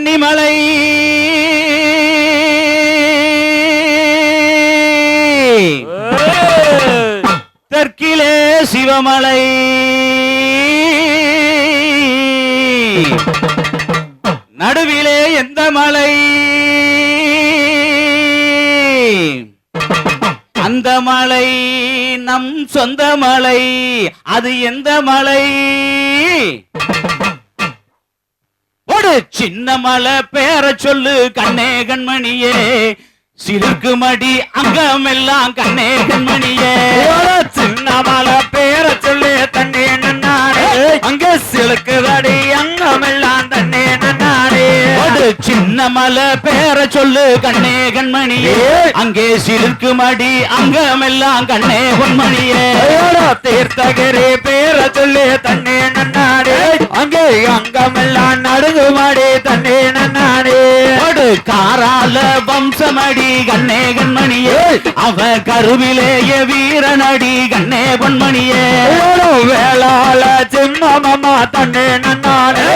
கன்னிமலை. தெற்கிலே சிவமலை. நடுவிலே எந்த மலை? அந்த மலை நம் சொந்த மலை. அது எந்த மலை? சின்ன மலை பேர சொல்லு கண்ணே கண்மணியே. சிறுக்கு மடி அங்கமெல்லாம் கண்ணே கண்மணியே. சின்ன மலை பேர சொல்லி தண்ணி நன்னாடே. அங்க சிலுக்குதடி அங்கமெல்லாம் தண்ணி நன்னாடே. ஒரு சின்ன மலை பேர சொல்லு கண்ணே கண்மணியே. அங்கே சிறுக்கு மடி அங்கமெல்லாம் கண்ணே பொன்மணியே. தீர்த்தகிரி வம்சமடி கண்ணே கண்மணியே. அவ கருவிலேய வீரனடி கண்ணே பொன்மணியே. வேளாள சிம்மமம்மா தண்ணி நன்னாடே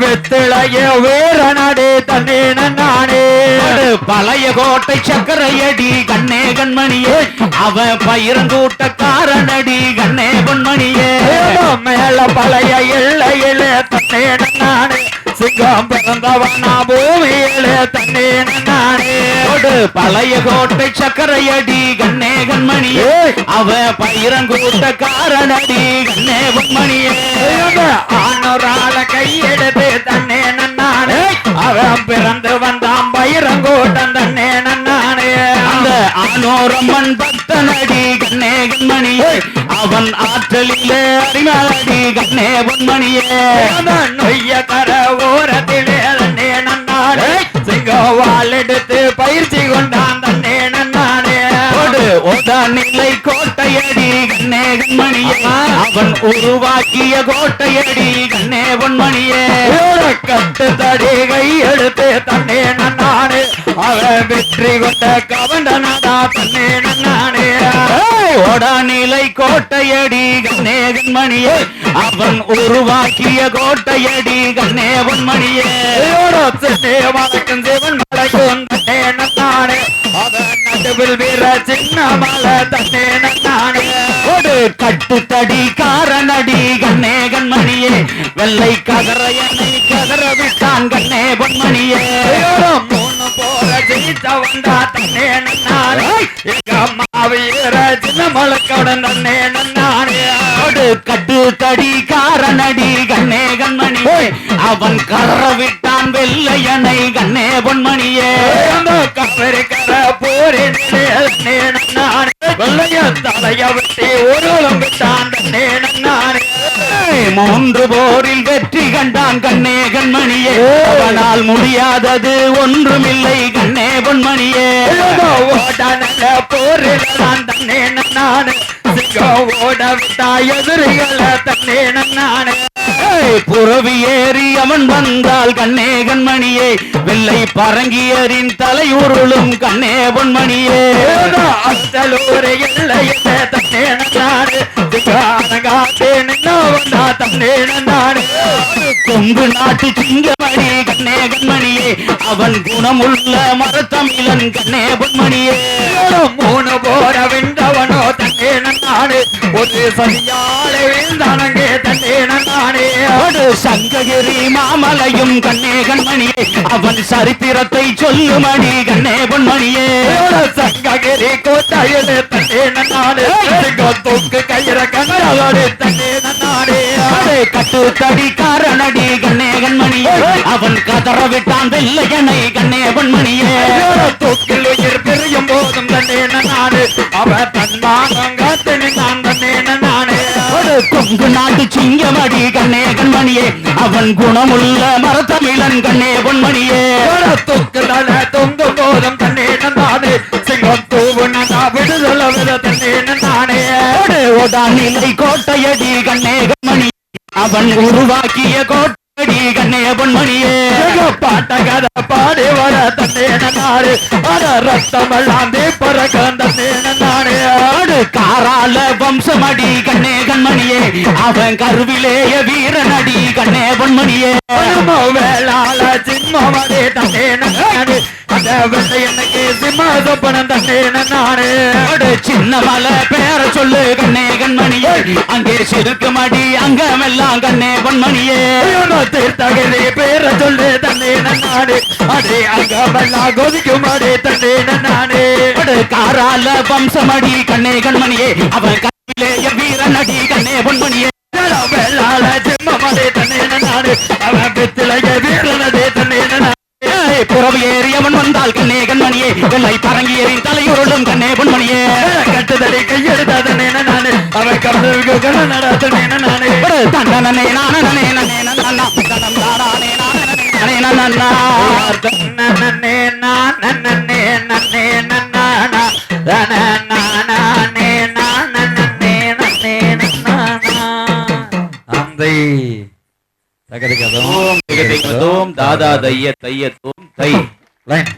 வெத்திளைய வீரனடி தண்ணி நன்னாடே ஒரு பழைய கோட்டை சக்கரையடி கண்ணே கண்மணியே. அவ பயிரங்கூட்ட காரனடி கண்ணே பொன்மணியே. மேல பழைய எல்லையில தண்ணி நன்னாடே சிங்கம் பிறந்தவனா பூமியில நன்னாடே ஒரு பழைய கோட்டை சக்கரையடி கண்ணே கண்மணியே. அவ பயிரங்கூட்ட காரனடி கண்ணே பொன்மணியே. ஆனோரால கையெடுத்து தன்னே நன்னானே அவன் பிறந்து அந்த ஆனோரம்மன் பக்தனடி கண்ணே கண்மணியே. அவன் ஆற்றலிலே அறிவாளடி கண்ணே பொன்மணியே. நொய்ய கர ஓரத்திலே தன்னே நன்னானே. சிங்கவால் எடுத்து பயிற்சி கொண்டான் தன்னே நன்னானே. கொடு நிலை கோட்டையடி கண்ணே கண்மணியே. அவன் உருவாக்கிய கோட்டையடி கண்ணே பொன்மணியே. கட்டு தடி கையெடுத்து தன்னே நன்னானே. அவன் வெற்றி கொண்ட கவண்டனடா தன்னே நன்னானே. நிலை கோட்டையடி கண்ணே கண்மணியே. அவன் உருவாக்கிய கோட்டையடி கண்ணே பொன்மணியே. வழக்கம் சிவன் நன்னானே நடுவில் வீர சின்ன மலை தன்னே நன்னானே. கொடு கட்டுத்தடி காரனடி கண்ணே கண்மணியே. வெள்ளை கதற என்னை கதற விட்டான் கண்ணே பொன்மணியே. மூணு போற ஜெயிச்ச வந்தா தன்னே நன்னானே. எங்க அம்மா வீர சின்ன மலைக்கவுடன் தன்னே நன்னானே. கொடு கட்டு தடி காரனடி கண்ணே கண்மணியே. அவன் கதற விட்டான் வெள்ளையனை கண்ணே பொன்மணியே. காவிரி கர போரினே நன்னானே. வெள்ளைய தலைய வெட்டி ஒரு தன்னே நன்னானே. மூன்று போரில் வெற்றி கண்டான் கண்ணே கண்மணியே. அவனால் முடியாதது ஒன்றுமில்லை கண்ணே பொன்மணியே. ஓட நல்ல போரில் நான் தன்னே நன்னானே ஓட விட்டா எதிரிகளை தன்னே நன்னானே. புறவி ஏறி அவன் வந்தால் கண்ணே கண்மணியே வெள்ளை பரங்கியரின் தலையுருளும் கண்ணே பொன்மணியே அத்தலூர் எல்லையில தன்னே நன்னானே சிங்கானங்காத்தே நின்ன வந்தா தன்னே நன்னானே கொங்கு நாட்டு சிங்கமணி கண்ணே கண்மணியே அவன் குணமுள்ள மரத்தமிழன் கண்ணே பொன்மணியே மூணு போர விண்டவனோ தன்னே நன்னானே ஒரு சரியாலே வீழ்ந்தானங்கே. ஒரு சங்ககிரி மாமலையும் கண்ணே கண்மணியே. அவன் சரித்திரத்தை சொல்லுமணி கண்ணே பொன்மணியே. சங்ககிரி கோட்டையிலே தன்னே நன்னானே தூக்கு கயிற கண்ணாலே தன்னே நன்னானே கட்டு தடி காரணடி கண்ணே கண்மணியே. அவன் கதற விட்டான் வெள்ளையனை கண்ணே பொன்மணியே. தூக்கில் கொங்கு நாட்டு சிங்கமடி கண்ணே கண்மணியே அவன் குணமுள்ள மரத்தமிழன் கண்ணே பொன்மணியே. தொங்கும் போதும் தன்னே நன்னானே சிங்கம் தூவு நன்னா விடுதல விட நன்னானே ஒரு நிலை கோட்டையடி கண்ணே கண்மணி அவன் உருவாக்கிய கோட்டையடி கண்ணே பொன்மணியே. பாட்ட கதை பாடி வர தன்னே நன்னானே அட ரத்தம் எல்லாம் தீப்பறக்க ஆடு காரால வம்சமடி கண்ணே அவன் கருவிலேய வீரனடி கண்ணே பொன்மணியே. வேளாள சிம்மமடே தன்னே நானே அந்த வெள்ளை எனக்கு சிம்ம சொப்பனம் தன்னே நானே சின்ன மலை பேர சொல்லு கண்ணே கண்மணியே. அங்கே சிறுக்குமடி அங்கமெல்லாம் கண்ணே பொன்மணியே. தீர்த்தகரே பேர சொல்லு தன்னே நானே அடே அங்க வெள்ளா கொதிக்கும் அடே தன்னே நானே காரால வம்சமடி கண்ணே கண்மணியே. அவன் கருவிலேய வீரனடி கண்ணே பொன்மணியே வேளாள சிம்மமடே தன்னே நானே அவன் பித்திலைய வீரனதே தன்னே நானே ஏய், புறவு ஏறியவன் வந்தால் கண்ணே கண்மணியே வெள்ளை பரங்கி தலையுருளும் கண்ணே பொன்மணியே கட்டுதடி கையெடுத்தாதனே நானே அவன் கம்பளுக்கு கண்ண நானே ஒரு தண்டனே நானே நனே நனே நன்னா தனம் தாரானே நானே நனே நன்னா ஓம் திகதிகதோம் தாதா தைய தைய தோம் தை. லைன்.